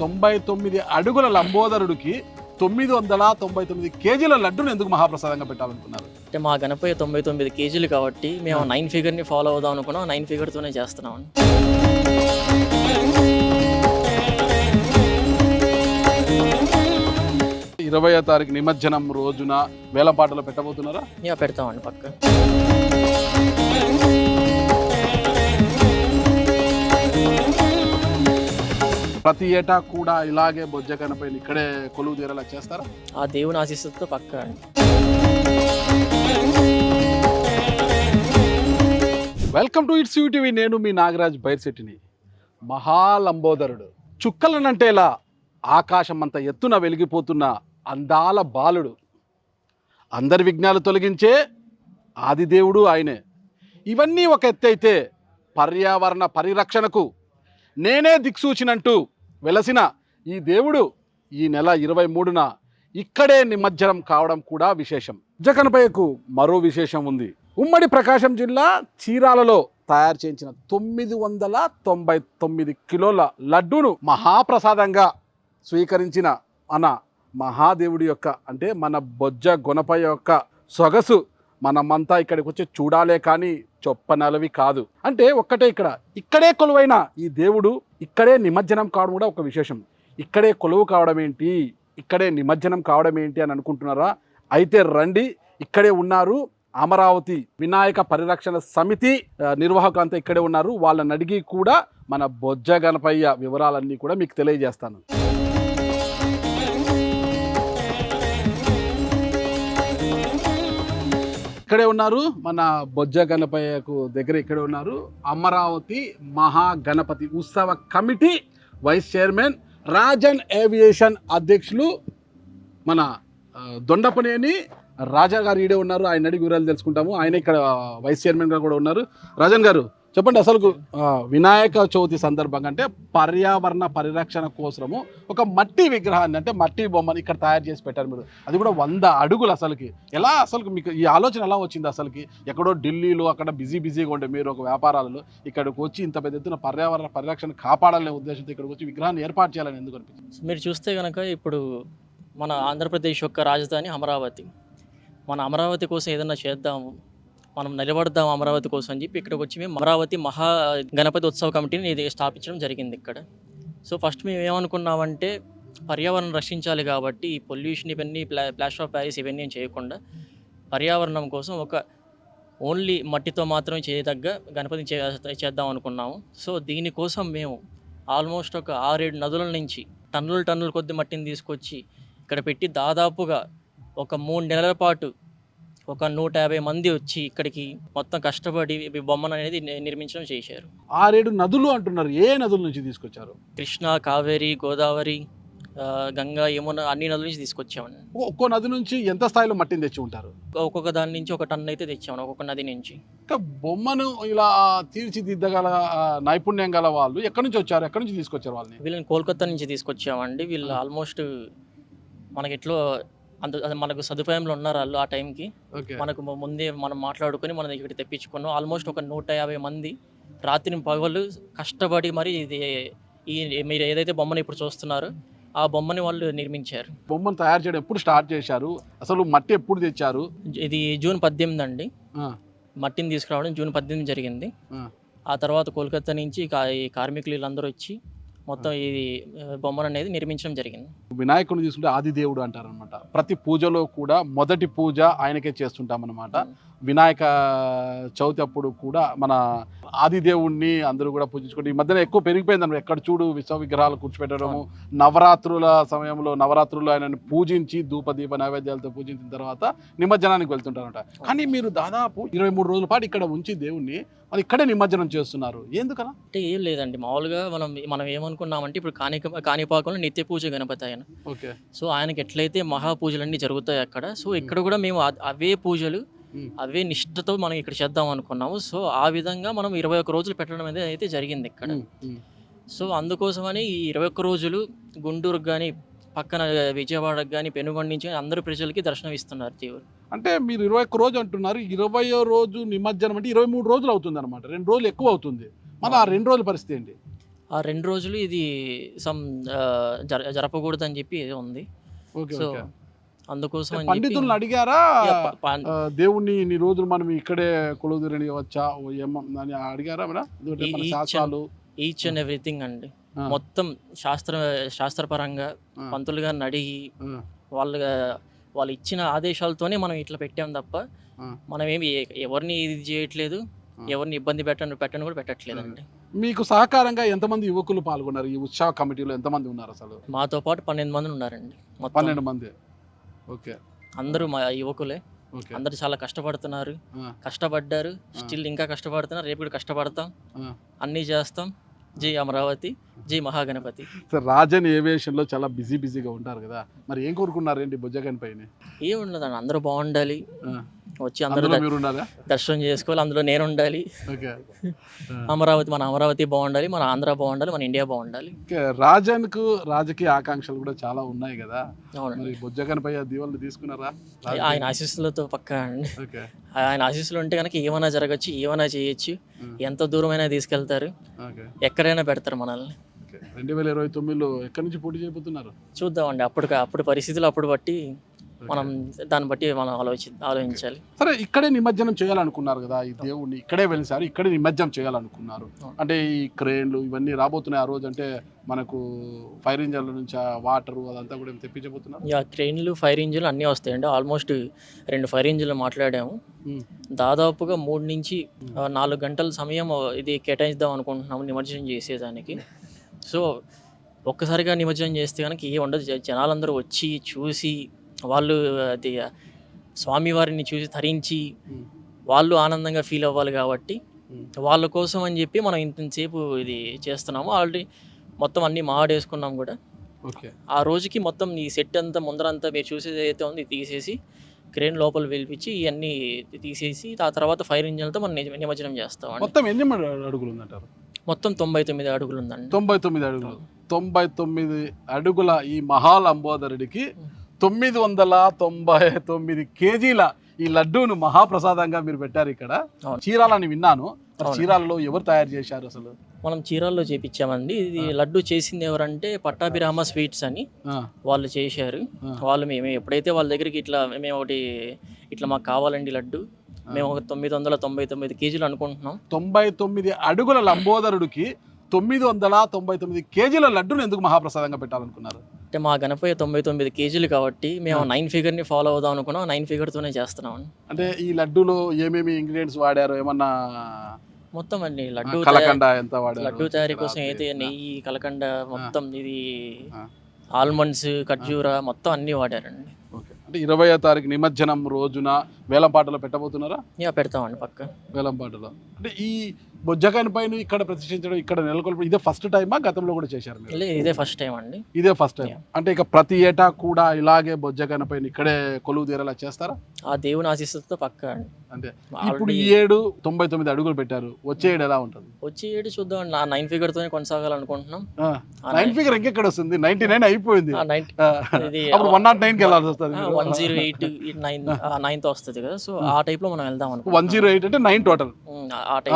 తొంభై తొమ్మిది అడుగుల లంబోదరుడికి తొమ్మిది వందల తొంభై తొమ్మిది కేజీల లడ్డును ఎందుకు మహాప్రసాదంగా పెట్టాలనుకున్నారు? అంటే మా గణపయ్య తొంభై తొమ్మిది కేజీలు కాబట్టి మేము నైన్ ఫిగర్ని ఫాలో అవుదాం అనుకున్నాం. నైన్ ఫిగర్తోనే చేస్తున్నాం. ఇరవయో తారీఖు నిమజ్జనం రోజున వేలంపాటలో పెట్టబోతున్నారా? పెడతామండి పక్క. ప్రతి ఏటా కూడా ఇలాగే బొజ్జ కనపైన ఇక్కడే కొలువు తీరేలా చేస్తారా? ఆ దేవుని ఆశీస్సుతో పక్క వెల్కమ్ టు ఇట్స్ యూటీవీ నేను మీ నాగరాజ్ బైర్శెట్టిని మహాలంబోదరుడు. చుక్కలనంటేలా ఆకాశం అంత ఎత్తున వెలిగిపోతున్న అందాల బాలుడు. అందరి విఘ్నాలు తొలగించే ఆదిదేవుడు ఆయనే. ఇవన్నీ ఒక ఎత్తైతే పర్యావరణ పరిరక్షణకు నేనే దిక్సూచినంటూ వెలసిన ఈ దేవుడు ఈ నెల ఇరవై మూడున ఇక్కడే నిమజ్జనం కావడం కూడా విశేషం. జగన్పయ్యకు మరో విశేషం ఉంది. ఉమ్మడి ప్రకాశం జిల్లా చీరాలలో తయారు చేయించిన తొమ్మిది వందల తొంభై తొమ్మిది కిలోల లడ్డూను మహాప్రసాదంగా స్వీకరించిన మన మహాదేవుడి యొక్క అంటే మన బొజ్జ గొనపయ్య యొక్క సొగసు మనమంతా ఇక్కడికి వచ్చి చూడాలే కానీ చొప్పనలవి కాదు. అంటే ఒక్కటే ఇక్కడ. ఇక్కడే కొలువైన ఈ దేవుడు ఇక్కడే నిమజ్జనం కావడం కూడా ఒక విశేషం. ఇక్కడే కొలువు కావడం ఏంటి? ఇక్కడే నిమజ్జనం కావడం ఏంటి అని అనుకుంటున్నారా? అయితే రండి. ఇక్కడే ఉన్నారు అమరావతి వినాయక పరిరక్షణ సమితి నిర్వాహకులు అంతా ఇక్కడే ఉన్నారు. వాళ్ళని అడిగి కూడా మన బొజ్జ గణపయ్య వివరాలన్నీ కూడా మీకు తెలియజేస్తాను. ఇక్కడే ఉన్నారు. మన బొజ్జ గణపయ్యకు దగ్గర ఇక్కడే ఉన్నారు. అమరావతి మహాగణపతి ఉత్సవ committee vice chairman Rajan aviation అధ్యక్షులు మన దొండపనేని రాజా గారు ఈడే ఉన్నారు. ఆయన అడిగి వివరాలు తెలుసుకుంటాము. ఆయన ఇక్కడ వైస్ చైర్మన్గా కూడా ఉన్నారు. రాజన్ గారు చెప్పండి అసలు వినాయక చవితి సందర్భంగా అంటే పర్యావరణ పరిరక్షణ కోసము ఒక మట్టి విగ్రహాన్ని అంటే మట్టి బొమ్మని ఇక్కడ తయారు చేసి పెట్టారు మీరు. అది కూడా వంద అడుగులు అసలుకి. ఎలా అసలు మీకు ఈ ఆలోచన ఎలా వచ్చింది అసలుకి? ఎక్కడో ఢిల్లీలో అక్కడ బిజీ బిజీగా ఉండే మీరు ఒక వ్యాపారాలలో ఇక్కడికి వచ్చి ఇంత పెద్ద ఎత్తున పర్యావరణ పరిరక్షణ కాపాడాలనే ఉద్దేశంతో ఇక్కడికి వచ్చి విగ్రహాన్ని ఏర్పాటు చేయాలని ఎందుకు అనిపించింది? మీరు చూస్తే కనుక ఇప్పుడు మన ఆంధ్రప్రదేశ్ యొక్క రాజధాని అమరావతి. మన అమరావతి కోసం ఏదైనా చేద్దాము. మనం నిలబడదాం అమరావతి కోసం అని చెప్పి ఇక్కడికి వచ్చి మేము అమరావతి మహా గణపతి ఉత్సవ కమిటీని ఇది స్థాపించడం జరిగింది ఇక్కడ. సో ఫస్ట్ మేము ఏమనుకున్నామంటే పర్యావరణం రక్షించాలి కాబట్టి ఈ పొల్యూషన్ ఇవన్నీ ప్లా ప్లాస్టర్ ఆఫ్ ప్యారిస్ ఇవన్నీ చేయకుండా పర్యావరణం కోసం ఒక ఓన్లీ మట్టితో మాత్రమే చేయదగ్గ గణపతిని చే చేద్దాం అనుకున్నాము. సో దీనికోసం మేము ఆల్మోస్ట్ ఒక ఆరేడు నదుల నుంచి టన్నుల టన్నుల కొద్ది మట్టిని తీసుకొచ్చి ఇక్కడ పెట్టి దాదాపుగా ఒక మూడు నెలల పాటు ఒక నూట యాభై మంది వచ్చి ఇక్కడికి మొత్తం కష్టపడి ఈ బొమ్మను అనేది ని- నిర్మించడం చేశారు. ఆరేడు నదులు అంటున్నారు. ఏ నదుల నుంచి తీసుకొచ్చారు? కృష్ణ కావేరి గోదావరి ఆ, గంగా యమున అన్ని నదుల నుంచి తీసుకొచ్చామని ఒ- ఒక్కో నది నుంచి ఎంత స్థాయిలో మట్టిని తెచ్చి ఉంటారు? ఒక్కొక్క దాని నుంచి ఒక టన్ అయితే తెచ్చాము ఒక్కొక్క నది నుంచి. ఇంకా బొమ్మను ఇలా తీర్చిదిద్దగల ఆ, నైపుణ్యం గల వాళ్ళు ఎక్కడి నుంచి వచ్చారు? ఎక్కడి నుంచి తీసుకొచ్చారు వాళ్ళని? వీళ్ళని కోల్కతా నుంచి తీసుకొచ్చామండి. వీళ్ళు ఆల్మోస్ట్ మనకి ఎట్లో అంత అది మనకు సదుపాయంలో ఉన్నారు వాళ్ళు ఆ టైంకి? మనకు ముందే మనం మాట్లాడుకొని మనం ఇక్కడ తెప్పించుకున్నాం. ఆల్మోస్ట్ ఒక నూట యాభై మంది రాత్రి పగలు కష్టపడి మరి ఇది ఈ మీరు ఏదైతే బొమ్మను ఇప్పుడు చూస్తున్నారో ఆ బొమ్మని వాళ్ళు నిర్మించారు. బొమ్మను తయారు చేయడం ఎప్పుడు స్టార్ట్ చేశారు? అసలు మట్టి ఎప్పుడు తెచ్చారు? ఇది జూన్ పద్దెనిమిది అండి. మట్టిని తీసుకురావడం జూన్ పద్దెనిమిది జరిగింది. ఆ. తర్వాత కోల్కతా నుంచి ఈ కార్మికులు వీళ్ళందరూ వచ్చి మొత్తం ఇది బొమ్మను అనేది నిర్మించడం జరిగింది. వినాయకుడిని తీసుకుంటే ఆది దేవుడు అంటారు అనమాట ప్రతి పూజలో కూడా మొదటి పూజ ఆయనకే చేస్తుంటాం అనమాట వినాయక చవితి అప్పుడు కూడా మన ఆది దేవుణ్ణి అందరూ కూడా పూజించుకుంటే ఈ మధ్యన ఎక్కువ పెరిగిపోయింది అనమాట ఎక్కడ చూడు విశ్వ విగ్రహాలు కూర్చోపెట్టడము నవరాత్రుల సమయంలో నవరాత్రులు ఆయనను పూజించి ధూప దీప నైవేద్యాలతో పూజించిన తర్వాత నిమజ్జనానికి వెళ్తుంటారట కానీ మీరు దాదాపు ఇరవై మూడు రోజుల పాటు ఇక్కడ ఉంచి దేవుణ్ణి మరి ఇక్కడే నిమజ్జనం చేస్తున్నారు. ఎందుకనా అంటే ఏం లేదండి. మామూలుగా మనం మనం ఏమనుకున్నామంటే ఇప్పుడు కాణిక కాణిపాకంలో నిత్య పూజ గణపతి ఆయన. ఓకే. సో ఆయనకి ఎట్లయితే మహా పూజలన్నీ జరుగుతాయి అక్కడ. సో ఇక్కడ కూడా మేము అవే పూజలు. అవే నిష్ఠతో మనం ఇక్కడ చేద్దాం అనుకున్నాము. సో ఆ విధంగా మనం ఇరవై ఒక్క రోజులు పెట్టడం అనేది అయితే జరిగింది ఇక్కడ. ఉమ్, ఉమ్. సో అందుకోసమని ఈ ఇరవై ఒక్క రోజులు గుంటూరుకు కానీ పక్కన విజయవాడకు కానీ పెనుగొండ నుంచి అందరూ ప్రజలకి దర్శనం ఇస్తున్నారు దేవుడు. అంటే మీరు ఇరవై ఒక్క రోజు అంటున్నారు ఇరవయో రోజు నిమజ్జనం అంటే ఇరవై మూడు రోజులు అవుతుంది అనమాట రెండు రోజులు ఎక్కువ అవుతుంది. మళ్ళీ ఆ రెండు రోజుల పరిస్థితి ఏంటి? ఆ రెండు రోజులు ఇది సమ్ జర జరపకూడదు అని చెప్పి ఉంది. ఓకే సో అందుకోసం పండితులను అడిగారా? దేవుణ్ణి ఇన్ని రోజులు మనం ఇక్కడే కొలుదురని వచ్చా ఓ ఏమో అని అడిగారా శాస్త్రాలు ఈచ్ అండ్ ఎవ్రీథింగ్ అండి. మొత్తం శాస్త్ర శాస్త్రపరంగా పంతులు గారిని అడిగి వాళ్ళ వాళ్ళు ఇచ్చిన ఆదేశాలతోనే మనం ఇట్లా పెట్టాం తప్ప. మనం ఏమి ఎవరిని ఇది చేయట్లేదు. ఎవరిని ఇబ్బంది పెట్టను పెట్టను కూడా పెట్టట్లేదండి. మీకు సహకారంగా ఎంతమంది యువకులు పాల్గొన్నారు? ఈ ఉత్సవ కమిటీలో ఎంతమంది ఉన్నారు అసలు? మాతో పాటు పన్నెండు మంది ఉన్నారండి పన్నెండు మంది. ఓకే. అందరూ మా యువకులే. అందరూ చాలా కష్టపడుతున్నారు. కష్టపడ్డారు. స్టిల్ ఇంకా కష్టపడుతున్నారు. రేపు కూడా కష్టపడతాం. అన్నీ చేస్తాం. జై అమరావతి జై మహాగణపతి. సార్ రాజన్ ఏవియేషన్లో చాలా బిజీ బిజీగా ఉంటారు కదా. మరి ఏం కోరుకున్నారేంటి బుజ్జగన్ పైన? ఏముండదండి అందరూ బాగుండాలి. వచ్చి అందరూ దర్శనం చేసుకోవాలి అందులో నేను ఉండాలి అమరావతి మన అమరావతి బాగుండాలి మన ఆంధ్ర బాగుండాలి మన ఇండియా బాగుండాలి. రాజన్కు రాజకీయ ఆకాంక్షలు కూడా చాలా ఉన్నాయి కదా. మరి దీవెనలు తీసుకున్నారా? ఆయన ఆశీస్సులతో పక్కా అండి. ఆయన ఆశీస్సులు ఉంటే కనుక ఏమైనా జరగచ్చు ఏమైనా చేయొచ్చు. ఎంత దూరమైనా తీసుకెళ్తారు. ఎక్కడైనా పెడతారు మనల్ని. రెండు వేల ఇరవై తొమ్మిదిలో ఎక్కడి నుంచి పోటీ చేయబోతున్నారు? చూద్దామండి అప్పుడు అప్పుడు పరిస్థితులు అప్పుడు బట్టి మనం దాన్ని బట్టి మనం ఆలోచి ఆలోచించాలి. సరే ఇక్కడే నిమజ్జనం చేయాలనుకున్నారు కదా ఈ దేవుణ్ణి. ఇక్కడే వెలిసారు ఇక్కడే నిమజ్జనం చేయాలనుకున్నారు. అంటే ఈ క్రేన్లు ఇవన్నీ రాబోతున్నాయి ఆ రోజు అంటే మనకు ఫైర్ ఇంజన్ల నుంచి వాటర్ అదంతా కూడా తెప్పించబోతున్నారు? ఇక క్రెయిన్లు ఫైర్ ఇంజిన్లు అన్నీ వస్తాయండి. ఆల్మోస్ట్ రెండు ఫైర్ ఇంజిన్లు మాట్లాడాము. ఉం. దాదాపుగా మూడు నుంచి ఆ, నాలుగు గంటల సమయం ఇది కేటాయిద్దాం అనుకుంటున్నాము నిమజ్జనం చేసేదానికి. సో ఒక్కసారిగా నిమజ్జనం చేస్తే కనుక ఏ ఉండదు. జనాలందరూ వచ్చి చూసి వాళ్ళు అది స్వామివారిని చూసి తరించి. వాళ్ళు ఆనందంగా ఫీల్ అవ్వాలి కాబట్టి. వాళ్ళ కోసం అని చెప్పి మనం ఇంతసేపు ఇది చేస్తున్నాము. ఆల్రెడీ మొత్తం అన్నీ మాడేసుకున్నాం కూడా. ఓకే. ఆ రోజుకి మొత్తం ఈ సెట్ అంతా ముందరంతా మీరు చూసేది అయితే ఉంది తీసేసి క్రేన్ లోపల పిలిపించి ఇవన్నీ తీసేసి ఆ తర్వాత ఫైర్ ఇంజన్లతో మనం నిమజ్జనం చేస్తామండి. మొత్తం ఎన్ని అడుగులు ఉందంటారు? మొత్తం తొంభై తొమ్మిది అడుగులు ఉందండి. తొంభై తొమ్మిది అడుగులు. తొంభై తొమ్మిది అడుగుల ఈ మహాలంబోదరుడికి తొమ్మిది వందల తొంభై తొమ్మిది కేజీల ఈ లడ్డూను మహాప్రసాదంగా మీరు పెట్టారు ఇక్కడ. చీరాలని విన్నాను. చీరాలలో ఎవరు తయారు చేశారు అసలు? మనం చీరాల్లో చేపించామండి. ఇది లడ్డు చేసింది ఎవరంటే పట్టాభిరామ స్వీట్స్ అని వాళ్ళు చేశారు. వాళ్ళు మేము ఎప్పుడైతే వాళ్ళ దగ్గరికి ఇట్లా మేము ఒకటి ఇట్లా మాకు కావాలండి లడ్డు మేము ఒక తొమ్మిది వందల తొంభై తొమ్మిది కేజీలు అనుకుంటున్నాం. తొంభై తొమ్మిది అడుగుల లంబోదరుడికి తొమ్మిది వందల తొంభై తొమ్మిది కేజీల లడ్డును ఎందుకు మహాప్రసాదంగా పెట్టాలనుకున్నారు? అంటే మా గణపయ్య తొంభై తొమ్మిది కేజీలు కాబట్టి మేము నైన్ ఫిగర్ని ఫాలో అవుదాం అనుకున్నాం. నైన్ ఫిగర్తోనే చేస్తున్నాం అంటే ఈ లడ్డూలో ఏమేమి ఇంగ్రీడియంట్స్ వాడారు? ఏమన్నా మొత్తం అండి లడ్డు కలకండ ఎంత వాడారు? లడ్డు తయారీ కోసం అయితే నెయ్యి కలకండ మొత్తం ఇది. ఆల్మండ్స్ ఖర్జూర మొత్తం అన్నీ వాడారండి. ఓకే. అంటే ఇరవయో తారీఖు నిమజ్జనం రోజున వేలం పాటలో పెట్టబోతున్నారా? పెడతామండి పక్క. వేలం పాటలో. అంటే ఈ బొజ్జకాయని పైన ఇక్కడ ప్రతిష్ఠించడం ఇక్కడ నెలకొల్పడం ఇదే ఫస్ట్ టైమా గతంలో కూడా చేశారు మీరు? లే- ఇదే ఫస్ట్ టైం అండి. ఇదే ఫస్ట్ టైం. అంటే ఇక ప్రతి ఏటా కూడా ఇలాగే బొజ్జకాయని పైన ఇక్కడే కొలువు తీరేలా చేస్తారా? ఆ దేవుని ఆశీస్సులతో పక్క అండి. అంటే ఇప్పుడు ఈ ఏడు తొంభై తొమ్మిది అడుగులు పెట్టారు. వచ్చే ఏడు ఎలా ఉంటుంది? వచ్చి ఏడు చూద్దాం నా నైన్ ఫిగర్తోనే కొనసాగాలనుకుంటున్నాం. ఆ నైన్ ఫిగర్ ఇంకెక్కడ వస్తుంది? నైన్టీ నైన్ అయిపోయింది. అప్పుడు వన్ నాట్ నైన్కి వెళ్ళాల్సి వస్తుంది. One zero eight nine ninth వస్తుంది కదా. సో ఆ. టైప్లో మనం వెళ్దాం వన్ జీరో ఎయిట్ అంటే నైన్ టోటల్ ఆ టైప్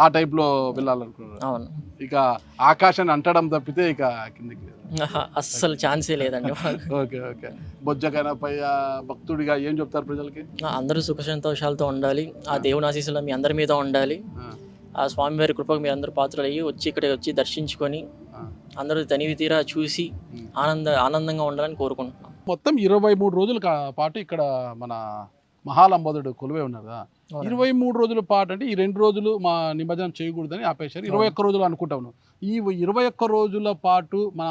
ఆ టైప్లో వెళ్ళాలనుకున్నారు. అవును. ఇక ఆకాశాన్ని అంటడం తప్పితే ఇక కిందికి అస్సలు ఛాన్సే లేదండి. Okay okay. బొజ్జకైనపై భక్తుడిగా ఏం చెప్తారు ప్రజలకి? అందరూ సుఖ సంతోషాలతో ఉండాలి. ఆ దేవుని ఆశీస్సులు మీ అందరి మీద ఉండాలి. ఆ, స్వామివారి కృపకు మీ అందరూ పాత్రలు అయ్యి వచ్చి ఇక్కడ వచ్చి దర్శించుకొని. అందరూ తనివి తీరా చూసి. ఆనంద ఆనందంగా ఉండాలని కోరుకుంటున్నాం. మొత్తం ఇరవై మూడు రోజుల పాటు ఇక్కడ మన మహాలంబోదుడు కొలువే ఉన్నారు కదా. ఇరవై మూడు రోజుల పాటు అంటే ఈ రెండు రోజులు మా నిమజ్జనం చేయకూడదని ఆపేశారు. ఇరవై ఒక్క రోజులు అనుకుంటాను ఈ ఇరవై ఒక్క రోజుల పాటు మన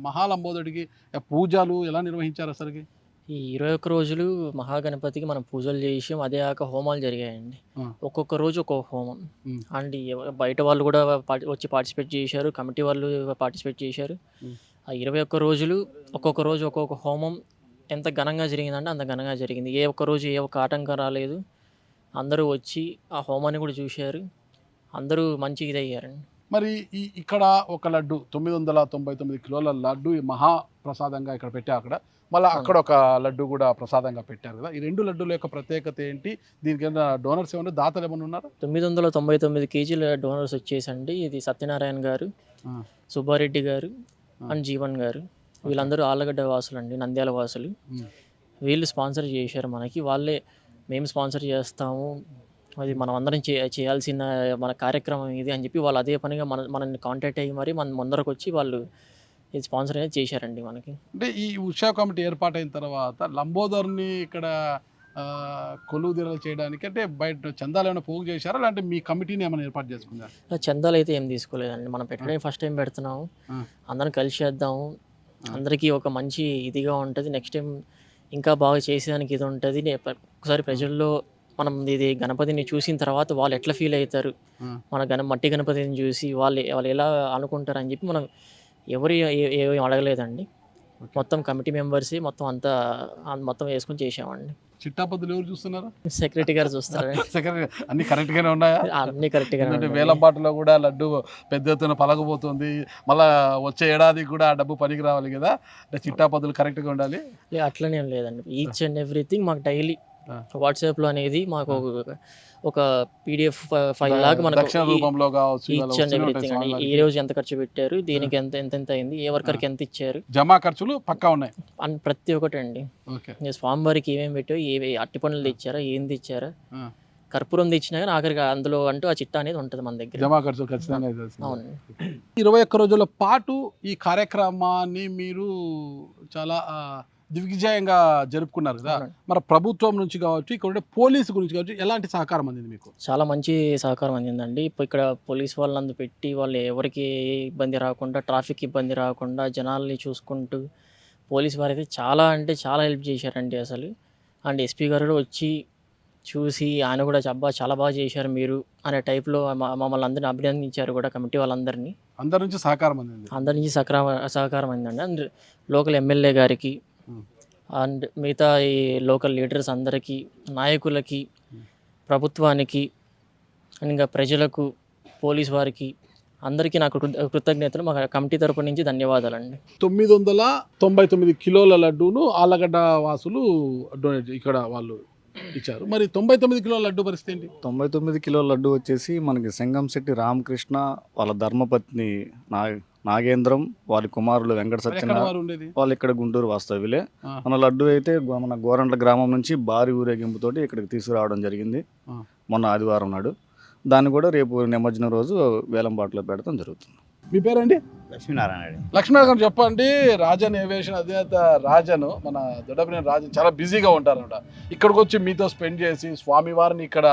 మహాలంబోదుడికి పూజలు ఎలా నిర్వహించారు అసలుకి? ఈ ఇరవై ఒక్క రోజులు మహాగణపతికి మనం పూజలు చేసాం అదే కాక హోమాలు జరిగాయండి. ఒక్కొక్క రోజు ఒక్కొక్క హోమం. అండ్ బయట వాళ్ళు కూడా వచ్చి పార్టిసిపేట్ చేశారు. కమిటీ వాళ్ళు పార్టిసిపేట్ చేశారు. ఆ ఇరవై ఒక్క రోజులు ఒక్కొక్క రోజు ఒక్కొక్క హోమం ఎంత ఘనంగా జరిగిందంటే అంత ఘనంగా జరిగింది. ఏ ఒక్క రోజు ఏ ఒక్క ఆటంకం రాలేదు. అందరూ వచ్చి ఆ హోమాన్ని కూడా చూశారు. అందరూ మంచి ఇదయ్యారండి. మరి ఈ ఇక్కడ ఒక లడ్డు తొమ్మిది వందల తొంభై తొమ్మిది కిలోల లడ్డు ఈ మహా ప్రసాదంగా ఇక్కడ పెట్టారు అక్కడ. మళ్ళీ అక్కడ ఒక లడ్డు కూడా ప్రసాదంగా పెట్టారు కదా. ఈ రెండు లడ్డూల యొక్క ప్రత్యేకత ఏంటి? దీనికి ఏమైనా డోనర్స్ ఏమైనా దాతలు ఏమైనా ఉన్నారా? తొమ్మిది వందల తొంభై తొమ్మిది కేజీల డోనర్స్ వచ్చేసండి. ఇది సత్యనారాయణ గారు. సుబ్బారెడ్డి గారు. అండ్ జీవన్ గారు. వీళ్ళందరూ ఆళ్ళగడ్డ వాసులు అండి నంద్యాల వాసులు. వీళ్ళు స్పాన్సర్ చేశారు మనకి. వాళ్ళే మేము స్పాన్సర్ చేస్తాము. అది మనం అందరం చే చేయాల్సిన మన కార్యక్రమం ఇది అని చెప్పి వాళ్ళు అదే పనిగా మన మనల్ని కాంటాక్ట్ అయ్యి మరి మన ముందరకు వచ్చి వాళ్ళు ఇది స్పాన్సర్ అనేది చేశారండి మనకి. అంటే ఈ ఉషా కమిటీ ఏర్పాటైన తర్వాత లంబోదర్ని ఇక్కడ ఆ, కొలువు తీరలు చేయడానికి అంటే బయట చందాలు ఏమైనా పోగు చేశారా? లేదంటే మీ కమిటీని ఏమైనా ఏర్పాటు చేసుకున్నారా? చందాలు అయితే ఏం తీసుకోలేదండి. మనం పెట్టడం ఫస్ట్ టైం పెడుతున్నాము. అందరం కలిసి చేద్దాము. అందరికీ ఒక మంచి ఇదిగా ఉంటుంది నెక్స్ట్ టైం ఇంకా బాగా చేసేదానికి ఇది ఉంటుంది ఒకసారి ప్రజల్లో మనం ఇది గణపతిని చూసిన తర్వాత వాళ్ళు ఎట్లా ఫీల్ అవుతారు. మన గణ మట్టి గణపతిని చూసి వాళ్ళు వాళ్ళు ఎలా అనుకుంటారు అని చెప్పి మనం ఎవరు ఏ- ఏ- ఏం అడగలేదండి. మొత్తం కమిటీ మెంబర్స్ మొత్తం అంతా మొత్తం వేసుకొని చేసామండి చిట్టాపద్దులు ఎవరు చూస్తున్నారా? సెక్రటరీ గారు చూస్తారు సెక్రటరీ అన్ని కరెక్ట్ గానే ఉన్నాయా? అన్ని కరెక్ట్గా ఎందుకంటే వేలంపాటలో కూడా లడ్డు పెద్ద ఎత్తున పలకపోతుంది మళ్ళా వచ్చే ఏడాది కూడా ఆ డబ్బు పనికి రావాలి కదా. అంటే చిట్టాపద్దులు కరెక్ట్గా ఉండాలి. అట్లనే లేదండి. ఈచ్ అండ్ ఎవ్రీథింగ్ మాకు డైలీ. వాట్సాప్లో అనేది మాకు ఒక- ఒక పీడిఎఫ్ ఫైల్ లాగా మనకు రూపంలో కావచ్చు అండ్ అండి. ఈ రోజు ఎంత ఖర్చు పెట్టారు దీనికి ఎంత ఎంత ఎంత అయింది ఏ వర్కర్కి ఎంత ఇచ్చారు? జమా ఖర్చులు పక్కా ఉన్నాయి. అని ప్రతి ఒక్కటి అండి ఓకే నేను స్వామివారికి ఏమేమి పెట్టావు ఏ అట్టి పనులు తెచ్చారా ఏం తెచ్చారా? ఆ. కర్పూరం తెచ్చినా కానీ ఆఖరికి అందులో అంటూ ఆ చిట్టా అనేది ఉంటుంది మన దగ్గర. జమా ఖచ్చితంగా. అవునండి. ఇరవై ఒక్క రోజుల పాటు ఈ కార్యక్రమాన్ని మీరు చాలా దిగ్విజయంగా జరుపుకున్నారు కదా. మరి ప్రభుత్వం నుంచి కావచ్చు ఇక్కడ పోలీసు గురించి కావచ్చు ఎలాంటి సహకారం అందింది మీకు? చాలా మంచి సహకారం అందిందండి. ఇప్పుడు ఇక్కడ పోలీస్ వాళ్ళందు పెట్టి వాళ్ళు ఎవరికి ఇబ్బంది రాకుండా ట్రాఫిక్ ఇబ్బంది రాకుండా జనాల్ని చూసుకుంటూ పోలీస్ వారు అయితే చాలా అంటే చాలా హెల్ప్ చేశారండి అసలు. అండ్ ఎస్పీ గారు కూడా వచ్చి చూసి ఆయన కూడా అబ్బా చాలా బాగా చేశారు మీరు అనే టైప్లో మమ్మల్ని అందరిని అభినందించారు కూడా కమిటీ వాళ్ళందరినీ. అందరి నుంచి సహకారం అందింది. అందరి నుంచి సహకారం సహకారం అయిందండి అండ్ లోకల్ ఎమ్మెల్యే గారికి. అండ్ మిగతా ఈ లోకల్ లీడర్స్ అందరికీ నాయకులకి ప్రభుత్వానికి అండ్ ఇంకా ప్రజలకు పోలీస్ వారికి అందరికీ నాకు కృతజ్ఞతలు. మా కమిటీ తరపు నుంచి ధన్యవాదాలండి. తొమ్మిది వందల తొంభై తొమ్మిది కిలోల లడ్డూను ఆలగడ్డ వాసులు డొనేట్ ఇక్కడ వాళ్ళు ఇచ్చారు. మరి తొంభై తొమ్మిది కిలోల లడ్డు పరిస్థితి ఏంటి? తొంభై తొమ్మిది కిలోల లడ్డు వచ్చేసి మనకి సంగంశెట్టి రామకృష్ణ వాళ్ళ ధర్మపత్ని నా నాగేంద్రం వారి కుమారులు వెంకట సత్యనారాయణ వాళ్ళు ఇక్కడ గుంటూరు వాస్తవ్యులే. మన లడ్డు అయితే మన గోరంట్ల గ్రామం నుంచి భారీ ఊరేగింపుతోటి ఇక్కడికి తీసుకురావడం జరిగింది. మొన్న ఆదివారం నాడు. దాన్ని కూడా రేపు నిమజ్జనం రోజు వేలంపాట్లో పెడతాం జరుగుతుంది. మీ పేరండి? లక్ష్మీనారాయణ రెడ్డి. లక్ష్మణ్ గారు చెప్పండి. రాజన్ ఏవియేషన్ అధినేత రాజన్ మన దొడ్డపిన రాజన్ చాలా బిజీగా ఉంటారన్నమాట. ఇక్కడికి వచ్చి మీతో స్పెండ్ చేసి స్వామివారిని ఇక్కడ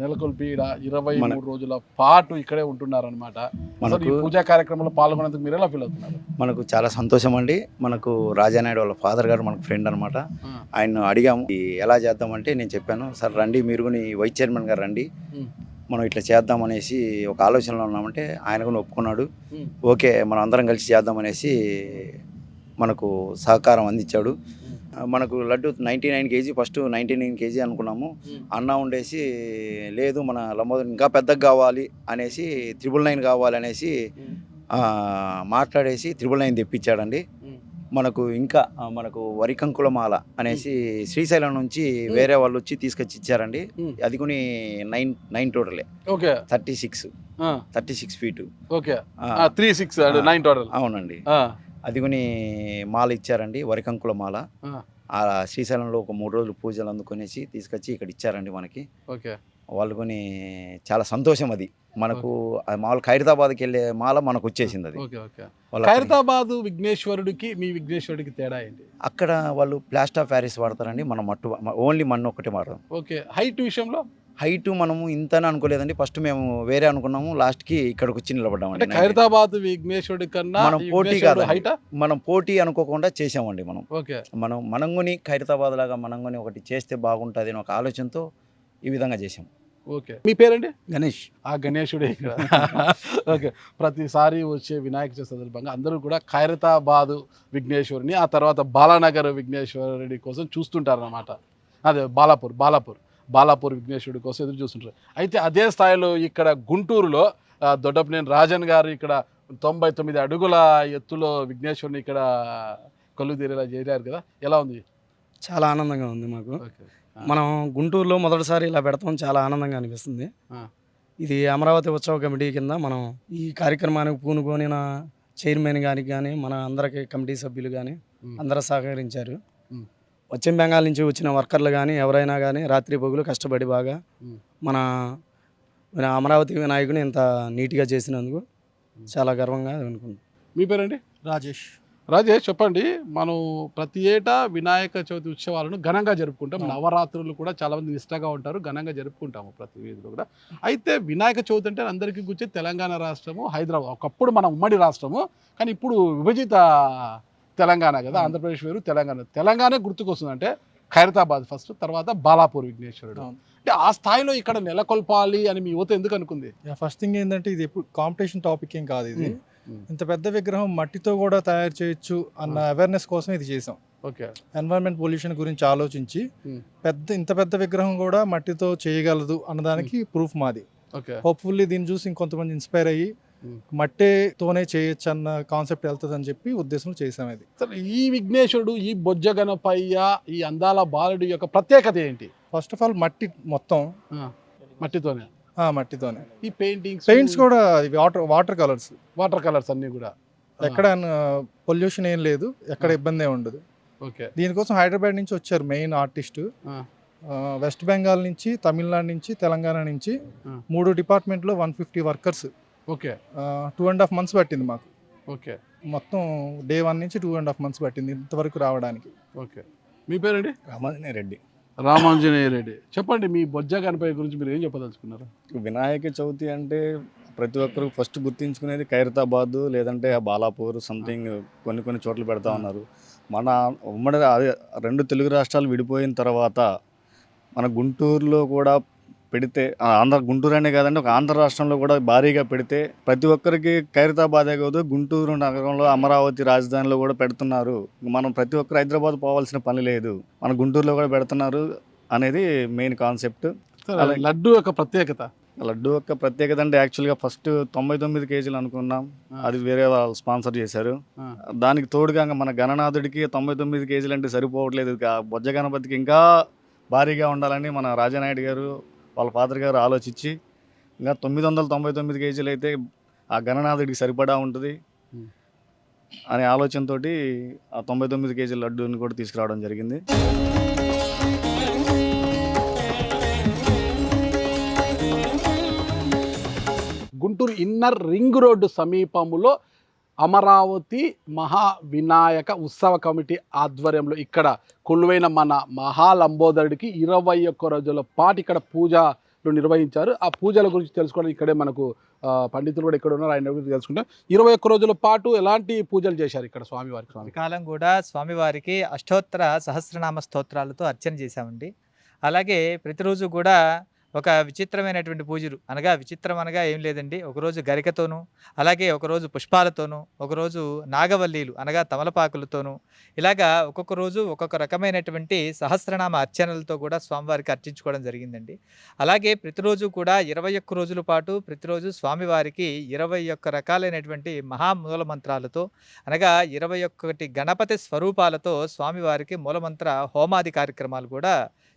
నెలకొల్పి ఇరవై మూడు రోజుల పాటు ఇక్కడే ఈ మనకు పూజా కార్యక్రమంలో పాల్గొనేందుకు మీరు ఎలా ఫీల్ అవుతున్నారు? మనకు చాలా సంతోషం అండి. మనకు రాజానాయుడు వాళ్ళ ఫాదర్ గారు మనకు ఫ్రెండ్ అనమాట. ఆయన అడిగాము "ఈ ఎలా చేద్దామంటే నేను చెప్పాను సార్ రండి మీరు వైస్ చైర్మన్ గారు రండి. మనం ఇట్లా చేద్దాం అనేసి ఒక ఆలోచనలో ఉన్నామంటే ఆయన కూడా ఒప్పుకున్నాడు. ఓకే మనం అందరం కలిసి చేద్దాం అనేసి మనకు సహకారం అందించాడు మనకు laddu ninety nine KG first ninety nine KG అనుకున్నాము. అన్న ఉండేసి లేదు మన లంబోదర్ ఇంకా పెద్దగా కావాలి అనేసి త్రిబుల్ నైన్ కావాలి అనేసి మాట్లాడేసి త్రిబుల్ నైన్ తెప్పించాడండి. మనకు ఇంకా మనకు వరికంకులమాల అనేసి శ్రీశైలం నుంచి వేరే వాళ్ళు వచ్చి తీసుకొచ్చి ఇచ్చారండి. అది కూడా nine nine టోటలే. Okay. Thirty six. Thirty six feet. Okay. Three six nine total. అవునండి. అది కూడా మాల ఇచ్చారండి వరికంకుల మాల ఆ శ్రీశైలంలో ఒక మూడు రోజులు పూజలు అందుకునేసి తీసుకొచ్చి ఇక్కడ ఇచ్చారండి మనకి. ఓకే. వాళ్ళు కొని చాలా సంతోషం అది. మనకు మామూలు ఖైరతాబాద్కి వెళ్ళే మాల మనకు వచ్చేసింది అది. ఖైరతాబాద్ విఘ్నేశ్వరుడికి మీ విఘ్నేశ్వరుడికి తేడా ఏంటి? అక్కడ వాళ్ళు ప్లాస్టర్ ఆఫ్ ప్యారిస్ వాడతారండి. మనం మట్టు ఓన్లీ మన్ను ఒకటి వాడతాం ఓకే. హైట్ విషయంలో? హైట్ మనము ఇంతనే అనుకోలేదండి. ఫస్ట్ మేము వేరే అనుకున్నాము. లాస్ట్కి ఇక్కడికి వచ్చి అంటే నిలబడ్డామండి ఖైరతాబాద్ విఘ్నేశ్వరుడి కన్నా మనం పోటీ కాదండి. హైటా మనం పోటీ అనుకోకుండా చేసామండి మనం. ఓకే. మనం మనంగుని ఖైరతాబాద్ లాగా మనంగుని ఒకటి చేస్తే బాగుంటుంది అని ఒక ఆలోచనతో ఈ విధంగా చేసాం ఓకే. మీ పేరండి? గణేష్. ఆ గణేశుడే ఇక్కడ. ఓకే. ప్రతిసారి వచ్చే వినాయక చవితి సందర్భంగా అందరూ కూడా ఖైరతాబాద్ విఘ్నేశ్వరుని ఆ తర్వాత బాలానగర్ విఘ్నేశ్వరుడి కోసం చూస్తుంటారు అన్నమాట అదే బాలాపూర్ బాలాపూర్ బాలాపూర్ విఘ్నేశ్వరుడి కోసం ఎదురు చూస్తుంటారు. అయితే అదే స్థాయిలో ఇక్కడ గుంటూరులో దొడ్డపనేని రాజన్ గారు ఇక్కడ తొంభై తొమ్మిది అడుగుల ఎత్తులో విఘ్నేశ్వరుని ఇక్కడ కొలువు తీరేలా చేరారు కదా. ఎలా ఉంది? చాలా ఆనందంగా ఉంది మాకు. ఓకే. మనం గుంటూరులో మొదటిసారి ఇలా పెడతాం చాలా ఆనందంగా అనిపిస్తుంది. ఇది అమరావతి ఉత్సవ కమిటీ కింద మనం ఈ కార్యక్రమానికి పూనుకొనిన చైర్మన్ గారికి కానీ మన అందరికి కమిటీ సభ్యులు కానీ. అందరూ సహకరించారు. పశ్చిమ బెంగాల్ నుంచి వచ్చిన వర్కర్లు కానీ ఎవరైనా కానీ రాత్రి పగులు కష్టపడి బాగా. మన అమరావతి వినాయకుని ఇంత నీట్గా చేసినందుకు చాలా గర్వంగా అనుకుంటున్నాం మీ పేరండి రాజేష్ రాజేష్ చెప్పండి. మనం ప్రతి ఏటా వినాయక చవితి ఉత్సవాలను ఘనంగా జరుపుకుంటాం. నవరాత్రులు కూడా చాలా మంది నిష్టగా ఉంటారు. ఘనంగా జరుపుకుంటాము ప్రతి వీధిలో కూడా. అయితే వినాయక చవితి అంటే అందరికీ గుర్చే తెలంగాణ రాష్ట్రము హైదరాబాద్. ఒకప్పుడు మన ఉమ్మడి రాష్ట్రము కానీ ఇప్పుడు విభజిత తెలంగాణ కదా. ఆంధ్రప్రదేశ్ వేరు తెలంగాణ. తెలంగాణ గుర్తుకొస్తుంది అంటే ఖైరతాబాద్ ఫస్ట్ తర్వాత బాలాపూర్ విఘ్నేశ్వరుడు. అంటే ఆ స్థాయిలో ఇక్కడ నెలకొల్పాలి అని మీ యువత ఎందుకు అనుకుంది? ఫస్ట్ థింగ్ ఏంటంటే ఇది ఎప్పుడు కాంపిటీషన్ టాపిక్ ఏం కాదు ఇది. ఇంత పెద్ద విగ్రహం మట్టితో కూడా తయారు చేయొచ్చు అన్న అవేర్నెస్ కోసం ఇది చేసాం. ఓకే. ఎన్వైరన్మెంట్ పొల్యూషన్ గురించి ఆలోచించి మ్మ్. పెద్ద ఇంత పెద్ద విగ్రహం కూడా మట్టితో చేయగలదు అన్నదానికి ప్రూఫ్ మాది. ఓకే. హోప్ఫుల్లీ దీన్ని చూసి ఇంకొంతమంది ఇన్స్పైర్ అయ్యి. మట్టితోనే చేయొచ్చు అన్న కాన్సెప్ట్ వెళ్తుంది అని చెప్పి ఉద్దేశం చేసాం ఇది. సరే ఈ విఘ్నేశ్వరుడు ఈ బొజ్జ గణపయ్య ఈ అందాల బాలుడి యొక్క ప్రత్యేకత ఏంటి? ఫస్ట్ ఆఫ్ ఆల్ మట్టి మొత్తం మట్టితోనే. మట్టితోనే. ఈ పెయింటింగ్స్ పెయింట్స్ కూడా ఇవి water water colours. Water colours అన్ని కూడా. ఎక్కడ పొల్యూషన్ ఏం లేదు. ఎక్కడ ఇబ్బంది ఏమి ఉండదు. ఓకే. దీనికోసం హైదరాబాద్ నుంచి వచ్చారు మెయిన్ ఆర్టిస్ట్. ఆ. వెస్ట్ బెంగాల్ నుంచి తమిళనాడు నుంచి తెలంగాణ నుంచి. మూడు డిపార్ట్మెంట్లో one fifty workers. Okay. Two and half months పట్టింది మాకు. ఓకే. మొత్తం డే వన్ నుంచి టూ అండ్ హాఫ్ మంత్స్ పట్టింది ఇంతవరకు రావడానికి. ఓకే. మీ పేరండి? రామాంజనేయ రెడ్డి. రామాంజనేయ రెడ్డి. చెప్పండి మీ బొజ్జ గణపయ్య గురించి మీరు ఏం చెప్పదలుచుకున్నారు? వినాయక చవితి అంటే ప్రతి ఒక్కరు ఫస్ట్ గుర్తించుకునేది ఖైరతాబాద్ లేదంటే బాలాపూర్ సంథింగ్ కొన్ని కొన్ని చోట్ల పెడతా ఉన్నారు. మన ఉమ్మడి అదే రెండు తెలుగు రాష్ట్రాలు విడిపోయిన తర్వాత మన గుంటూరులో కూడా పెడితే ఆంధ్ర గుంటూరు అనే కాదండి ఒక ఆంధ్ర రాష్ట్రంలో కూడా భారీగా పెడితే ప్రతి ఒక్కరికి ఖైరతాబాదే కాదు గుంటూరు నగరంలో అమరావతి రాజధానిలో కూడా పెడుతున్నారు మనం ప్రతి ఒక్కరు హైదరాబాద్ పోవాల్సిన పని లేదు మన గుంటూరులో కూడా పెడుతున్నారు అనేది మెయిన్ కాన్సెప్ట్. లడ్డు యొక్క ప్రత్యేకత లడ్డు యొక్క ప్రత్యేకత అంటే యాక్చువల్గా ఫస్ట్ తొంభై తొమ్మిది కేజీలు అనుకున్నాం. అది వేరే వాళ్ళు స్పాన్సర్ చేశారు. దానికి తోడుగా మన గణనాథుడికి తొంభై తొమ్మిది కేజీలు అంటే సరిపోవట్లేదు బొజ్జ గణపతికి ఇంకా భారీగా ఉండాలని మన రాజానాయుడు గారు వాళ్ళ ఫాదర్ గారు ఆలోచించి ఇంకా తొమ్మిది వందల తొంభై తొమ్మిది కేజీలు అయితే ఆ గణనాథుడికి సరిపడా ఉంటుంది ఉం. అనే ఆలోచనతో ఆ తొంభై తొమ్మిది కేజీల లడ్డూని కూడా తీసుకురావడం జరిగింది గుంటూరు ఇన్నర్ రింగ్ రోడ్డు సమీపంలో అమరావతి మహా వినాయక ఉత్సవ కమిటీ ఆధ్వర్యంలో ఇక్కడ కొలువైన మన మహాలంబోదరుడికి ఇరవై ఒక్క రోజుల పాటు ఇక్కడ పూజలు నిర్వహించారు. ఆ పూజల గురించి తెలుసుకోవడం ఇక్కడే మనకు పండితులు కూడా ఇక్కడ ఉన్నారు. ఆయన గురించి తెలుసుకుంటాం ఇరవై ఒక్క రోజుల పాటు ఎలాంటి పూజలు చేశారు ఇక్కడ స్వామివారికి? స్వామి కాలం కూడా స్వామివారికి అష్టోత్తర సహస్రనామ స్తోత్రాలతో అర్చన చేశామండి. అలాగే ప్రతిరోజు కూడా ఒక విచిత్రమైనటువంటి పూజలు. అనగా విచిత్రం అనగా ఏం లేదండి. ఒకరోజు గరికతోనూ అలాగే ఒకరోజు పుష్పాలతోనూ ఒకరోజు నాగవల్లీలు అనగా తమలపాకులతోనూ ఇలాగా ఒక్కొక్క రోజు ఒక్కొక్క రకమైనటువంటి సహస్రనామ అర్చనలతో కూడా స్వామివారికి అర్చించుకోవడం జరిగిందండి. అలాగే ప్రతిరోజు కూడా ఇరవై ఒక్క రోజుల పాటు ప్రతిరోజు స్వామివారికి ఇరవై ఒక్క రకాలైనటువంటి మహామూల మంత్రాలతో అనగా ఇరవై ఒక్కటి గణపతి స్వరూపాలతో స్వామివారికి మూలమంత్ర హోమాది కార్యక్రమాలు కూడా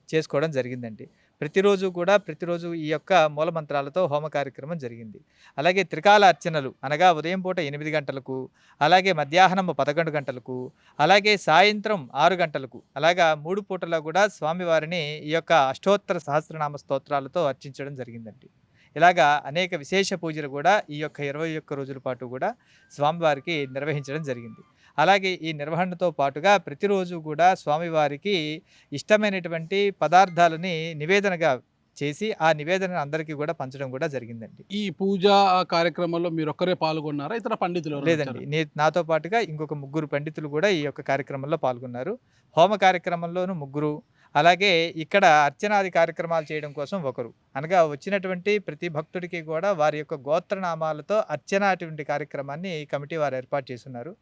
చేసుకోవడం జరిగిందండి. ప్రతిరోజు కూడా ప్రతిరోజు ఈ యొక్క మూలమంత్రాలతో హోమ కార్యక్రమం జరిగింది. అలాగే త్రికాల అర్చనలు అనగా ఉదయం పూట ఎనిమిది గంటలకు అలాగే మధ్యాహ్నం పదకొండు గంటలకు అలాగే సాయంత్రం ఆరు గంటలకు అలాగా మూడు పూటలా కూడా స్వామివారిని ఈ యొక్క అష్టోత్తర సహస్రనామ స్తోత్రాలతో అర్చించడం జరిగిందండి. ఇలాగా అనేక విశేష పూజలు కూడా ఈ యొక్క ఇరవై ఒక్క రోజుల పాటు కూడా స్వామివారికి నిర్వహించడం జరిగింది. అలాగే ఈ నిర్వహణతో పాటుగా ప్రతిరోజు కూడా స్వామివారికి ఇష్టమైనటువంటి పదార్థాలని నివేదనగా చేసి ఆ నివేదన అందరికీ కూడా పంచడం కూడా జరిగిందండి. ఈ పూజా కార్యక్రమంలో మీరు ఒక్కరే పాల్గొన్నారా? ఇతర పండితులు లేదండి. నాతో పాటుగా ఇంకొక ముగ్గురు పండితులు కూడా ఈ యొక్క కార్యక్రమంలో పాల్గొన్నారు. హోమ కార్యక్రమంలోనూ ముగ్గురు అలాగే ఇక్కడ అర్చనాది కార్యక్రమాలు చేయడం కోసం ఒకరు. అనగా వచ్చినటువంటి ప్రతి భక్తుడికి కూడా వారి యొక్క గోత్రనామాలతో అర్చన అటువంటి కార్యక్రమాన్ని కమిటీ వారు ఏర్పాటు చేస్తున్నారు.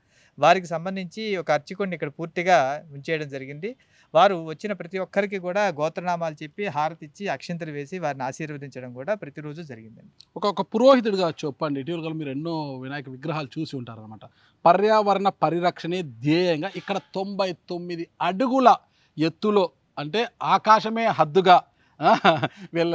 వారికి సంబంధించి ఒక అర్చకుడిని ఇక్కడ పూర్తిగా ఉంచేయడం జరిగింది. వారు వచ్చిన ప్రతి ఒక్కరికి కూడా గోత్రనామాలు చెప్పి హారతి ఇచ్చి అక్షంతలు వేసి వారిని ఆశీర్వదించడం కూడా ప్రతిరోజు జరిగిందండి. ఒక ఒక పురోహితుడిగా చెప్పండి. ఇటీవల మీరు ఎన్నో వినాయక విగ్రహాలు చూసి ఉంటారనమాట పర్యావరణ పరిరక్షణే ధ్యేయంగా ఇక్కడ తొంభై తొమ్మిది అడుగుల ఎత్తులో అంటే ఆకాశమే హద్దుగా వీళ్ళ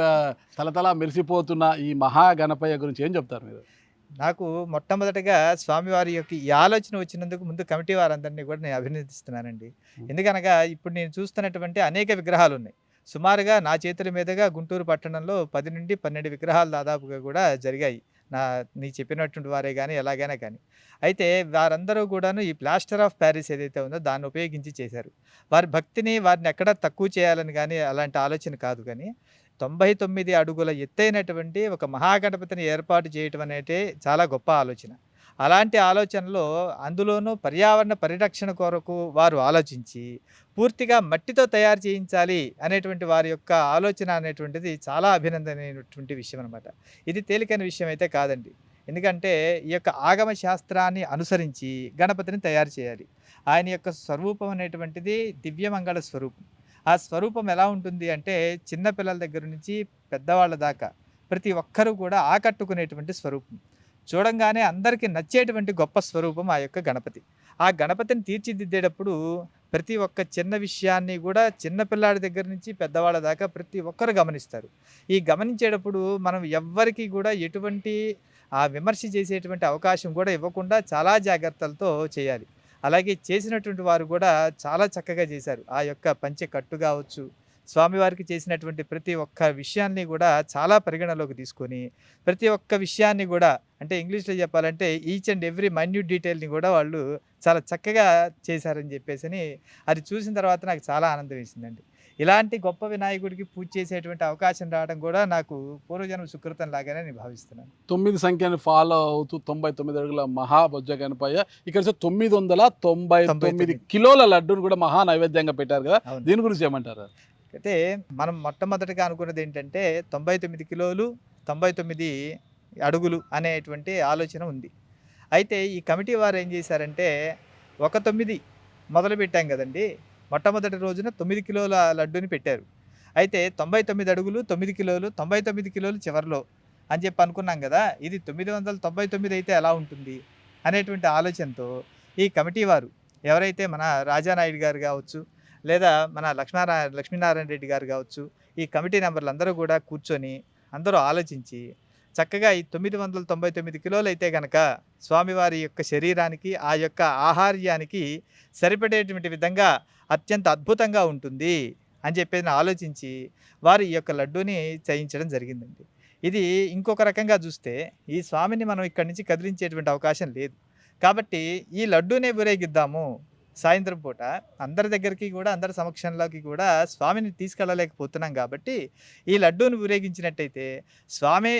తలతల మెరిసిపోతున్న ఈ మహాగణపయ్య గురించి ఏం చెప్తారు మీరు? నాకు మొట్టమొదటగా స్వామివారి యొక్క ఈ ఆలోచన వచ్చినందుకు ముందు కమిటీ వారందరినీ కూడా నేను అభినందిస్తున్నానండి. ఎందుకనగా ఇప్పుడు నేను చూస్తున్నటువంటి అనేక విగ్రహాలు ఉన్నాయి. సుమారుగా నా చేతుల మీదుగా గుంటూరు పట్టణంలో పది నుండి పన్నెండు విగ్రహాలు దాదాపుగా కూడా జరిగాయి. నా నీ చెప్పినటువంటి వారే కానీ ఎలాగైనా కానీ అయితే వారందరూ కూడాను ఈ ప్లాస్టర్ ఆఫ్ ప్యారిస్ ఏదైతే ఉందో దాన్ని ఉపయోగించి చేశారు. వారి భక్తిని వారిని ఎక్కడ తక్కువ చేయాలని కానీ అలాంటి ఆలోచన కాదు కానీ తొంభై తొమ్మిది అడుగుల ఎత్తైనటువంటి ఒక మహాగణపతిని ఏర్పాటు చేయటం అనేది చాలా గొప్ప ఆలోచన. అలాంటి ఆలోచనలో అందులోనూ పర్యావరణ పరిరక్షణ కొరకు వారు ఆలోచించి పూర్తిగా మట్టితో తయారు చేయించాలి అనేటువంటి వారి యొక్క ఆలోచన అనేటువంటిది చాలా అభినందనైనటువంటి విషయం అనమాట ఇది తేలికైన విషయం అయితే కాదండి. ఎందుకంటే ఈ యొక్క ఆగమ శాస్త్రాన్ని అనుసరించి గణపతిని తయారు చేయాలి. ఆయన యొక్క స్వరూపం అనేటువంటిది దివ్యమంగళ స్వరూపం. ఆ స్వరూపం ఎలా ఉంటుంది అంటే చిన్నపిల్లల దగ్గర నుంచి పెద్దవాళ్ళ దాకా ప్రతి ఒక్కరూ కూడా ఆకట్టుకునేటువంటి స్వరూపం. చూడంగానే అందరికీ నచ్చేటువంటి గొప్ప స్వరూపం ఆ యొక్క గణపతి. ఆ గణపతిని తీర్చిదిద్దేటప్పుడు ప్రతి ఒక్క చిన్న విషయాన్ని కూడా చిన్న పిల్లాడి దగ్గర నుంచి పెద్దవాళ్ళ దాకా ప్రతి ఒక్కరు గమనిస్తారు. ఈ గమనించేటప్పుడు మనం ఎవ్వరికి కూడా ఎటువంటి ఆ విమర్శ చేసేటువంటి అవకాశం కూడా ఇవ్వకుండా చాలా జాగ్రత్తలతో చేయాలి. అలాగే చేసినటువంటి వారు కూడా చాలా చక్కగా చేశారు. ఆ యొక్క పంచె కట్టు కావచ్చు స్వామివారికి చేసినటువంటి ప్రతి ఒక్క విషయాన్ని కూడా చాలా పరిగణలోకి తీసుకొని ప్రతి ఒక్క విషయాన్ని కూడా అంటే ఇంగ్లీష్లో చెప్పాలంటే ఈచ్ అండ్ ఎవ్రీ మైన్యూట్ డీటెయిల్ని కూడా వాళ్ళు చాలా చక్కగా చేశారని చెప్పేసి అది చూసిన తర్వాత నాకు చాలా ఆనందం వేసిందండి. ఇలాంటి గొప్ప వినాయకుడికి పూజ చేసేటువంటి అవకాశం రావడం కూడా నాకు పూర్వజన్మ సుకృతం లాగానే నేను భావిస్తున్నాను. తొమ్మిది సంఖ్యను ఫాలో అవుతూ తొంభై తొమ్మిది అడుగుల మహాబొజ్జ గణపయ్య. ఇక్కడ తొమ్మిది వందల తొంభై తొమ్మిది. కిలోల లడ్డూను కూడా మహా నైవేద్యంగా పెట్టారు కదా. దీని గురించి ఏమంటారు? అయితే మనం మొట్టమొదటిగా అనుకున్నది ఏంటంటే తొంభై తొమ్మిది కిలోలు తొంభై తొమ్మిది అడుగులు అనేటువంటి ఆలోచన ఉంది. అయితే ఈ కమిటీ వారు ఏం చేశారంటే ఒక తొమ్మిది మొదలు పెట్టాం కదండి. మొట్టమొదటి రోజున తొమ్మిది కిలోల లడ్డూని పెట్టారు. అయితే తొంభై తొమ్మిది అడుగులు తొమ్మిది కిలోలు తొంభై తొమ్మిది కిలోలు చివరిలో అని చెప్పి అనుకున్నాం కదా ఇది తొమ్మిది వందల తొంభై తొమ్మిది అయితే ఎలా ఉంటుంది అనేటువంటి ఆలోచనతో ఈ కమిటీ వారు ఎవరైతే మన రాజానాయుడు గారు కావచ్చు లేదా మన లక్ష్మీనారాయణ లక్ష్మీనారాయణ రెడ్డి గారు కావచ్చు ఈ కమిటీ నెంబర్లు అందరూ కూడా కూర్చొని అందరూ ఆలోచించి చక్కగా ఈ తొమ్మిది వందల తొంభై తొమ్మిది కిలోలు అయితే కనుక స్వామివారి యొక్క శరీరానికి ఆ యొక్క ఆహార్యానికి సరిపడేటువంటి విధంగా అత్యంత అద్భుతంగా ఉంటుంది అని చెప్పేసి ఆలోచించి వారు ఈ యొక్క లడ్డూని చేయించడం జరిగిందండి. ఇది ఇంకొక రకంగా చూస్తే ఈ స్వామిని మనం ఇక్కడి నుంచి కదిలించేటువంటి అవకాశం లేదు. కాబట్టి ఈ లడ్డూనే ఊరేగిద్దాము సాయంత్రం పూట అందరి దగ్గరికి కూడా అందరి సమక్షంలోకి కూడా స్వామిని తీసుకెళ్ళలేకపోతున్నాం కాబట్టి ఈ లడ్డూని ఊరేగించినట్టయితే స్వామి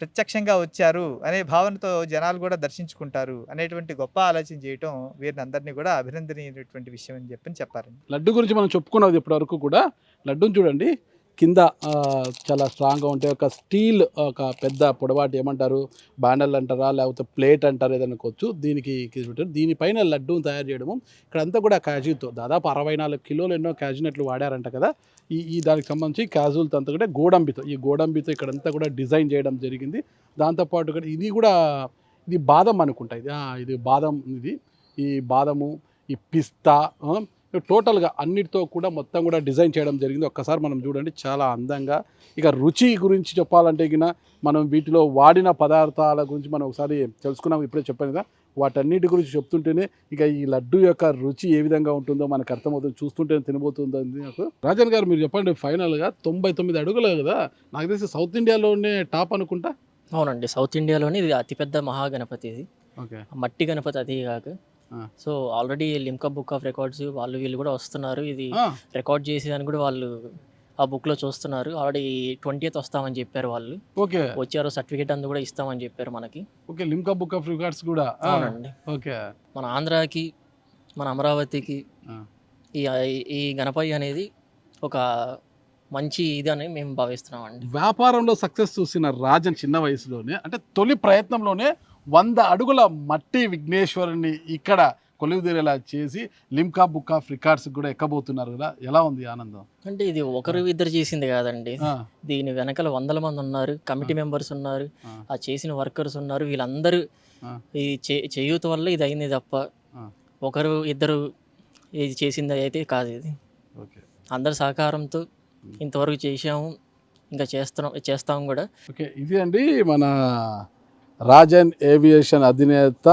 ప్రత్యక్షంగా వచ్చారు అనే భావనతో జనాలు కూడా దర్శించుకుంటారు అనేటువంటి గొప్ప ఆలోచన చేయటం వీరిని అందరినీ కూడా అభినందనీయమైనటువంటి విషయం అని చెప్పని చెప్పారండి. లడ్డు గురించి మనం చెప్పుకున్నది ఇప్పటి వరకు కూడా లడ్డూని చూడండి కింద చాలా స్ట్రాంగ్గా ఉంటాయి. ఒక స్టీల్ ఒక పెద్ద పొడవాటి ఏమంటారు? బ్యానర్లు అంటారా? లేకపోతే ప్లేట్ అంటారు? ఏదైనా కొచ్చు. దీనికి పెట్టారు దీనిపైన లడ్డూని తయారు చేయడము. ఇక్కడంతా కూడా క్యాజుతో దాదాపు అరవై నాలుగు కిలోలు ఎన్నో క్యాజినెట్లు వాడారంట కదా. ఈ ఈ దానికి సంబంధించి క్యాజువల్తో అంతా కూడా గోడంబితో. ఈ గోడంబితో ఇక్కడంతా కూడా డిజైన్ చేయడం జరిగింది. దాంతోపాటు కూడా ఇది కూడా ఇది బాదం అనుకుంటా. ఇది ఇది బాదం ఇది. ఈ బాదము ఈ పిస్తా టోటల్గా అన్నిటితో కూడా మొత్తం కూడా డిజైన్ చేయడం జరిగింది. ఒక్కసారి మనం చూడండి చాలా అందంగా. ఇక రుచి గురించి చెప్పాలంటే గిన మనం వీటిలో వాడిన పదార్థాల గురించి మనం ఒకసారి తెలుసుకున్నాం ఇప్పుడే చెప్పాను కదా. వాటన్నిటి గురించి చెప్తుంటేనే ఇక ఈ లడ్డు యొక్క రుచి ఏ విధంగా ఉంటుందో మనకు అర్థమవుతుంది చూస్తుంటే తినబోతుందో అని నాకు రాజన్ గారు మీరు చెప్పండి ఫైనల్గా. తొంభై తొమ్మిది అడుగులు కదా. నాకు తెలిసి సౌత్ ఇండియాలోనే టాప్ అనుకుంటా? అవునండి సౌత్ ఇండియాలోని ఇది అతిపెద్ద మహాగణపతి ఇది. ఓకే. మట్టి గణపతి అది కాక. So already Limca book of records వాళ్ళు వీళ్ళు కూడా వస్తున్నారు. ఇది రికార్డ్ చేసేదని కూడా వాళ్ళు ఆ బుక్లో చూస్తున్నారు. ఆల్రెడీ ట్వంటీత్ వస్తామని చెప్పారు వాళ్ళు. ఓకే. వచ్చారు సర్టిఫికేట్ అందు కూడా ఇస్తామని చెప్పారు మనకి. Okay Limca book of records కూడా. అవునండి. ఓకే. మన ఆంధ్రాకి మన అమరావతికి. ఈ ఈ గణపయ్య అనేది ఒక మంచి ఇది అని మేము భావిస్తున్నామండి. వ్యాపారంలో సక్సెస్ చూసిన రాజన్ చిన్న వయసులోనే అంటే తొలి ప్రయత్నంలోనే వంద అడుగుల మట్టి విఘ్నేశ్వరుని ఇక్కడ కొలువు తీరేలా చేసి లిమ్కా బుక్ ఆఫ్ రికార్డ్స్ కూడా ఎక్కబోతున్నారు కదా. ఎలా ఉంది ఆనందం? అంటే ఇది ఒకరు ఇద్దరు చేసింది కాదండి. దీని వెనకాల వందల మంది ఉన్నారు కమిటీ మెంబర్స్ ఉన్నారు ఆ. చేసిన వర్కర్స్ ఉన్నారు. వీళ్ళందరూ. ఈ చేయూత వల్ల ఇది అయింది తప్ప. ఒకరు ఇద్దరు ఇది చేసింది అయితే కాదు ఇది. అందరి సహకారంతో ఇంతవరకు చేసాము ఇంకా చేస్తున్నాం చేస్తాం కూడా. ఓకే ఇది అండి మన రాజన్ ఏవియేషన్ అధినేత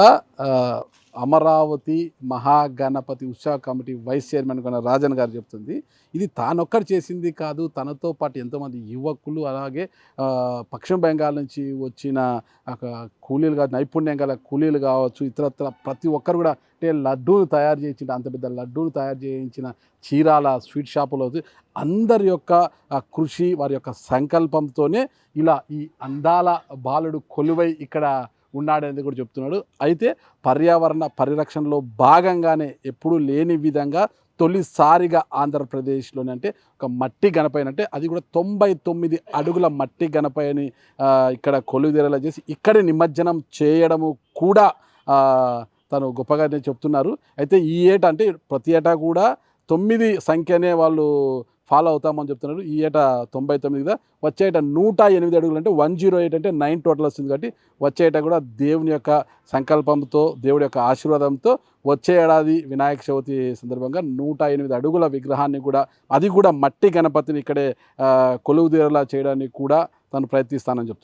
అమరావతి మహాగణపతి ఉత్సవ కమిటీ వైస్ చైర్మన్ కొన్న రాజన్ గారు చెప్తుంది. ఇది తానొక్కరు చేసింది కాదు తనతో పాటు ఎంతోమంది యువకులు అలాగే పశ్చిమ బెంగాల్ నుంచి వచ్చిన ఒక కూలీలు కాదు నైపుణ్యం గల కూలీలు కావచ్చు ఇతరత్ర ప్రతి ఒక్కరు కూడా అంటే లడ్డూను తయారు చేయించిన అంత పెద్ద లడ్డూను తయారు చేయించిన చీరాల స్వీట్ షాపులో అందరి యొక్క కృషి వారి యొక్క సంకల్పంతోనే ఇలా ఈ అందాల బాలుడు కొలువై ఇక్కడ ఉన్నాడనేది కూడా చెప్తున్నాడు. అయితే పర్యావరణ పరిరక్షణలో భాగంగానే ఎప్పుడూ లేని విధంగా తొలిసారిగా ఆంధ్రప్రదేశ్లోనే అంటే ఒక మట్టి గణపైన అంటే అది కూడా తొంభై తొమ్మిది అడుగుల మట్టి గణపైని ఇక్కడ కొలువుదీరలా చేసి ఇక్కడే నిమజ్జనం చేయడము కూడా తను గొప్పగానే చెప్తున్నారు. అయితే ఈ ఏట అంటే ప్రతి ఏటా కూడా తొమ్మిది సంఖ్యనే వాళ్ళు ఫాలో అవుతామని చెప్తున్నారు. ఈ ఏట తొంభై తొమ్మిది వచ్చే ఏట నూట ఎనిమిది అడుగులు అంటే వన్ జీరో ఎయిట్ అంటే నైన్ టోటల్ వస్తుంది కాబట్టి వచ్చే ఏట కూడా దేవుని యొక్క సంకల్పంతో దేవుడి యొక్క ఆశీర్వాదంతో వచ్చే ఏడాది వినాయక చవితి సందర్భంగా నూట ఎనిమిది అడుగుల విగ్రహాన్ని కూడా అది కూడా మట్టి గణపతిని ఇక్కడే కొలువుదేరేలా చేయడానికి కూడా తను ప్రయత్నిస్తానని చెప్తున్నాడు